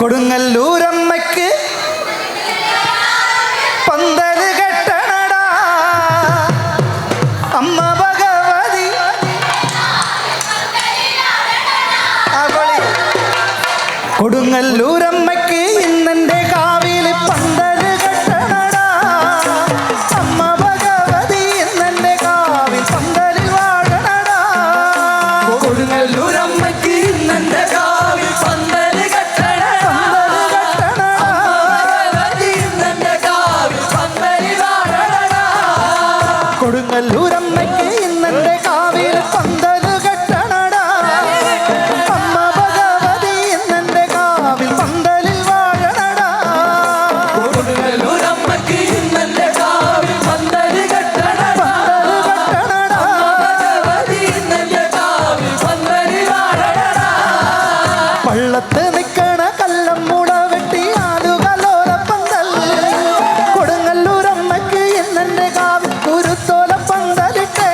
കൊടുങ്ങല്ലൂരമ്മയ്ക്ക് പന്തൽ കെട്ടണടാ. അമ്മ ഭഗവതി കൊടുങ്ങല്ലൂരമ്മയ്ക്ക് ചത്ത് നിൽക്കണ കല്ലമ്മൂട വെട്ടി ആലുകലോലപ്പന്തൽ കൊടുങ്ങല്ലൂരമ്മക്ക് ഇന്നെന്റെ കാവിൽ കുരുത്തോല പന്തലിട്ടേ.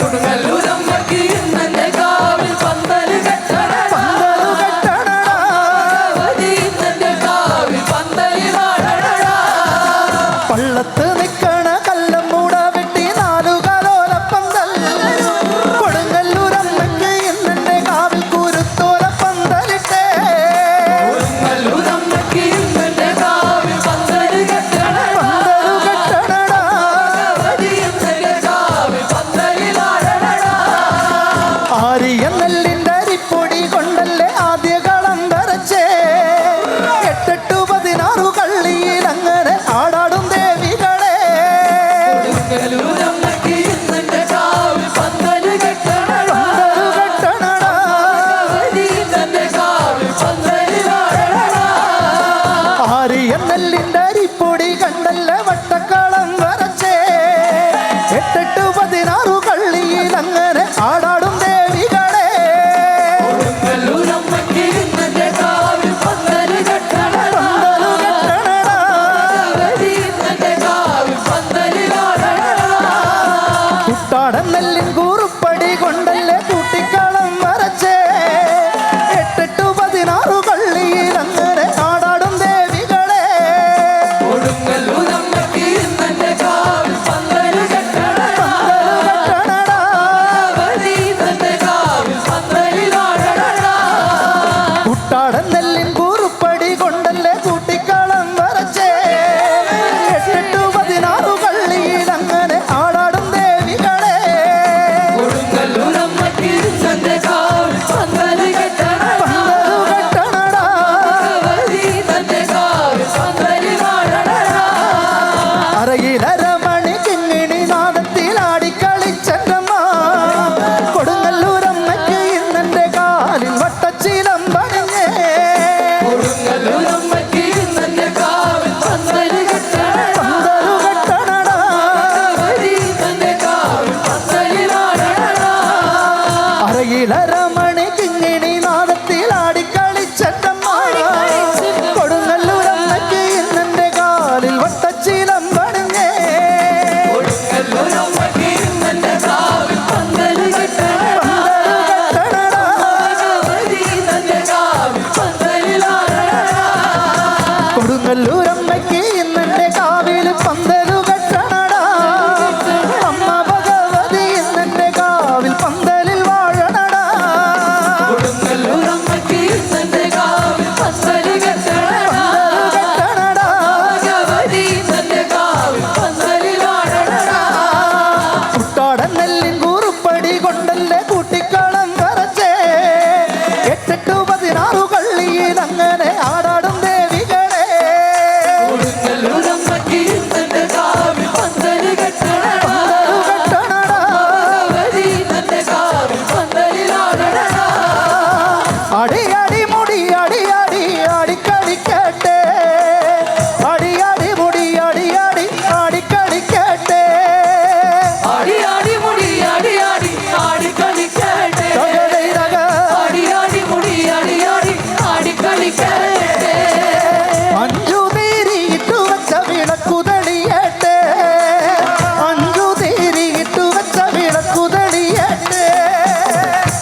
കൊടുങ്ങല്ലൂരമ്മക്ക് ഇന്നെന്റെ കാവിൽ പന്തൽ പള്ളത്ത് കളം വരച്ചേ. എട്ടെട്ട് പതിനാറു കള്ളിയിൽ അങ്ങനെ മണി കിങ്ങിണി നാദത്തിൽ കൊടുങ്ങല്ലൂർ അമ്മയ്ക്ക് കാലിൽ കൊടുങ്ങല്ലൂർ അമ്മയ്ക്ക് കാവിൽ പന്തൽ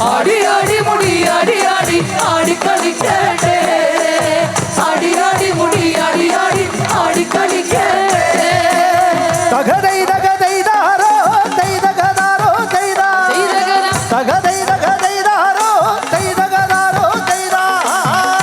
ஆடி ஆடி முடி ஆடி ஆடி ஆடி கழிக்கட்டே ஆடி ஆடி முடி ஆடி ஆடி ஆடி கழிக்க தகர